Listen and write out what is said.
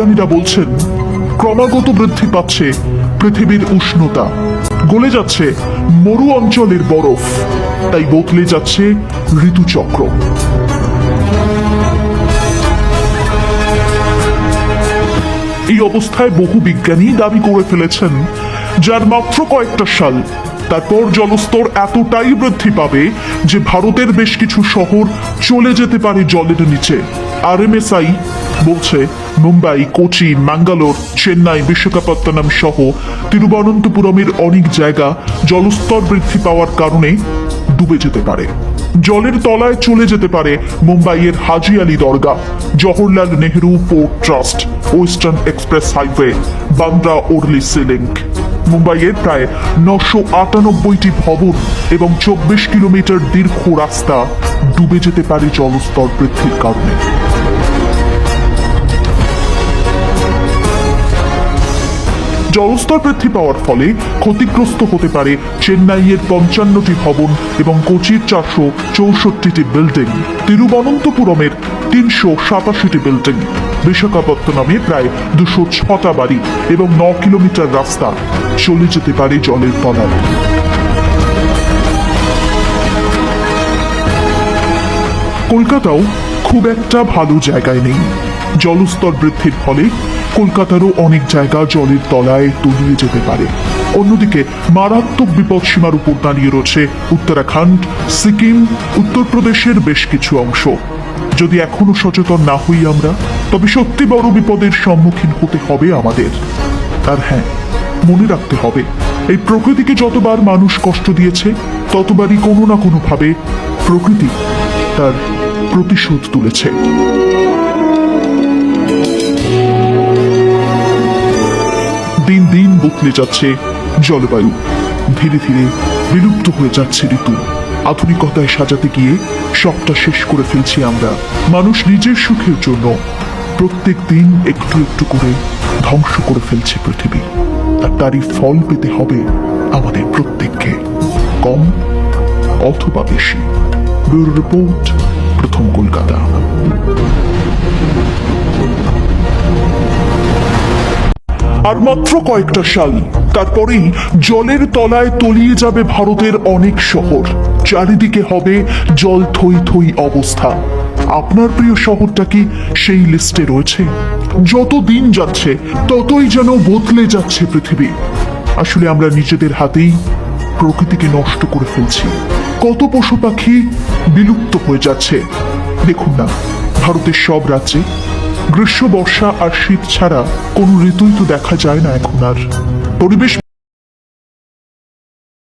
বিজ্ঞানীরা বলছেন, ক্রমাগত বৃদ্ধি পাচ্ছে পৃথিবীর উষ্ণতা। গলে যাচ্ছে মরু অঞ্চলের বরফ। তাই বদলে যাচ্ছে ঋতুচক্র। এই অবস্থায় বহু বিজ্ঞানী দাবি করে ফেলেছেন, যার মাত্র কয়েকটা সাল তারপর জলস্তর এতটাই বৃদ্ধি পাবে যে ভারতের বেশ কিছু শহর চলে যেতে পারে জলের নিচে। আর বলছে, মুম্বাই, কোচি ম্যাঙ্গালোর চেন্নাই, বিশাখাপত্তনম সহ তিরুবনন্তপুরমের অনেক জায়গা জলস্তর বৃদ্ধি পাওয়ার কারণে ডুবে যেতে পারে। জলের তলায় চলে যেতে পারে মুম্বাইয়ের Haji Ali Dargah, Jawaharlal Nehru port trust, western express highway, Bandra Worli sea link মুম্বাইয়ের প্রায় নশো আটানব্বইটি ভবন এবং চব্বিশ কিলোমিটার দীর্ঘ রাস্তা ডুবে যেতে পারে জলস্তর বৃদ্ধির কারণে। জলস্তর বৃদ্ধি পাওয়ার ফলে ক্ষতিগ্রস্ত হতে পারে চেন্নাইয়ের পঞ্চান্নটি ভবন এবং কোচির চারশো চৌষট্টিটি বিল্ডিং তিরুবনন্তপুরমের তিনশো সাতাশিটি বিল্ডিং বিশাখাপত্তনমে প্রায় দুশো ছটা বাড়ি এবং ন কিলোমিটার রাস্তা চলে যেতে পারে জলের তলায়। কলকাতাও খুব একটা ভালো জায়গায় নেই। জলস্তর বৃদ্ধির ফলে কলকাতারও অনেক জায়গা জলের তলায় তলিয়ে যেতে পারে। অন্যদিকে মারাত্মক বিপদসীমার উপর দাঁড়িয়ে রয়েছে উত্তরাখণ্ড, সিকিম, উত্তরপ্রদেশের বেশ কিছু অংশ। যদি এখনও সচেতন না হই আমরা, তবে সত্যি বড় বিপদের সম্মুখীন হতে হবে আমাদের। আর হ্যাঁ মনে রাখতে হবে, এই প্রকৃতিকে যতবার মানুষ কষ্ট দিয়েছে, ততবারই কোনো না কোনোভাবে প্রকৃতি তার প্রতিশোধ তুলেছে। বদলে যাচ্ছে জলবায়ু। ধীরে ধীরে বিলুপ্ত হয়ে যাচ্ছে ঋতু। আধুনিকতায় সাজাতে গিয়ে সবটা শেষ করে ফেলছি আমরা। মানুষ নিজের সুখের জন্য প্রত্যেক দিন একটু একটু করে ধ্বংস করে ফেলছে পৃথিবী। আর তারই ফল পেতে হবে আমাদের প্রত্যেককে। কম অথবা বেশি। ব্যুরো রিপোর্ট আর মাত্র কয়েকটা সাল, তারপরেই জলের তলায় তলিয়ে যাবে ভারতের অনেক শহর। চারিদিকে হবে জল থই থই অবস্থা। আপনার প্রিয় শহরটা কি সেই লিস্টে রয়েছে? যত দিন যাচ্ছে, ততই যেন বদলে যাচ্ছে পৃথিবী। আসলে আমরা নিজেদের হাতেই প্রকৃতিকে নষ্ট করে ফেলছি। কত পশু পাখি বিলুপ্ত হয়ে যাচ্ছে। দেখুন না, ভারতের সব রাজ্যে গ্রীষ্ম বর্ষা আর শীত ছাড়া কোনো ঋতুই তো দেখা যায় না এখন আর। পরিবেশ